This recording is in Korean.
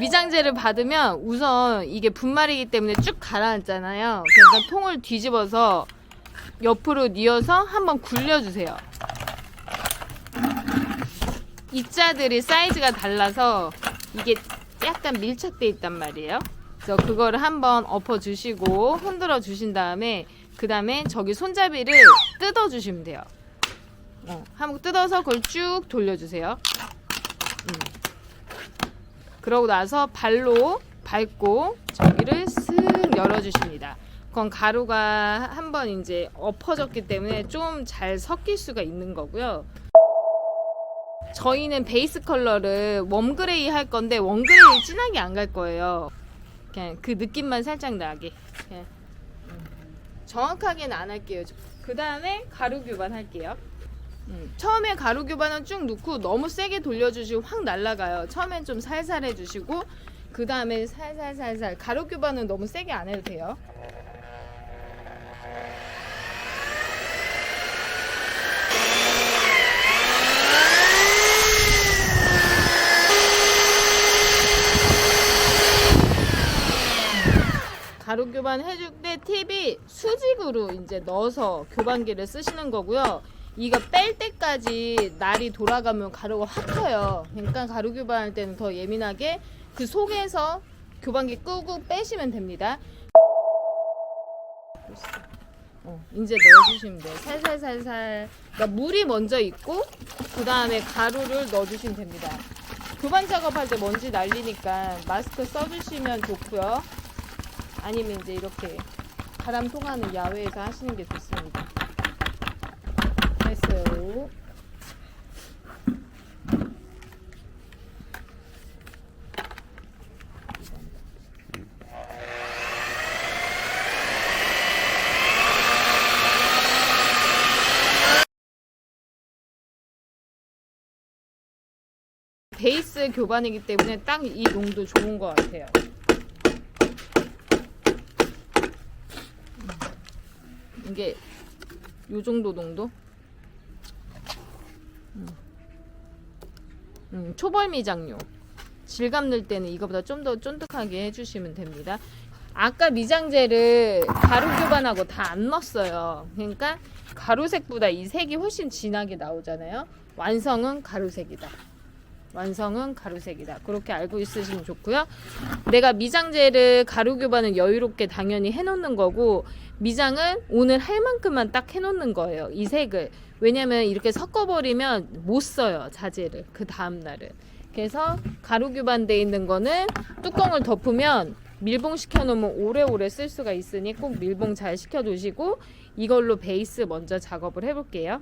미장제를 받으면 우선 이게 분말이기 때문에 쭉 가라앉잖아요. 그러니까 통을 뒤집어서 옆으로 뉘어서 한번 굴려주세요. 입자들이 사이즈가 달라서 이게 약간 밀착돼 있단 말이에요. 그래서 그거를 한번 엎어주시고 흔들어 주신 다음에 그 다음에 저기 손잡이를 뜯어 주시면 돼요. 어, 한번 뜯어서 그걸 쭉 돌려주세요. 음. 그러고 나서 발로 밟고 저기를 쓱 열어주십니다. 그건 가루가 한번 이제 엎어졌기 때문에 좀 잘 섞일 수가 있는 거고요. 저희는 베이스 컬러를 웜그레이 할 건데 웜그레이 진하게 안 갈 거예요. 그냥 그 느낌만 살짝 나게. 음. 정확하게는 안 할게요. 그 다음에 가루 교반 할게요. 음, 처음에 가루 교반은 쭉 넣고 너무 세게 돌려주시고 확 날아가요. 처음엔 좀 살살 해주시고 그 다음에 살살살살 가루 교반은 너무 세게 안 해도 돼요. 가루 교반 해줄 때 팁이 수직으로 이제 넣어서 교반기를 쓰시는 거고요. 이거 뺄 때까지 날이 돌아가면 가루가 확 터요. 그러니까 가루 교반할 때는 더 예민하게 그 속에서 교반기 끄고 빼시면 됩니다. 어, 이제 넣어주시면 돼요. 살살살살. 그러니까 물이 먼저 있고 그 다음에 가루를 넣어주시면 됩니다. 교반 작업할 때 먼지 날리니까 마스크 써주시면 좋고요. 아니면 이제 이렇게 바람 통하는 야외에서 하시는 게 좋습니다. 됐어요. 베이스 교반이기 때문에 딱이 농도 좋은 것 같아요. 이게 요 정도 농도? 음. 음, 초벌 미장용. 질감 넣을 때는 이거보다 좀 더 쫀득하게 해주시면 됩니다. 아까 미장제를 가루 교반하고 다 안 넣었어요. 그러니까 가루색보다 이 색이 훨씬 진하게 나오잖아요. 완성은 가루색이다. 완성은 가루색이다. 그렇게 알고 있으시면 좋고요. 내가 미장제를 가루 교반은 여유롭게 당연히 해놓는 거고 미장은 오늘 할 만큼만 딱 해놓는 거예요. 이 색을 왜냐면 이렇게 섞어버리면 못 써요 자재를 그 다음 날은. 그래서 가루 교반돼 있는 거는 뚜껑을 덮으면 밀봉 시켜놓으면 오래오래 쓸 수가 있으니 꼭 밀봉 잘 시켜두시고 이걸로 베이스 먼저 작업을 해볼게요.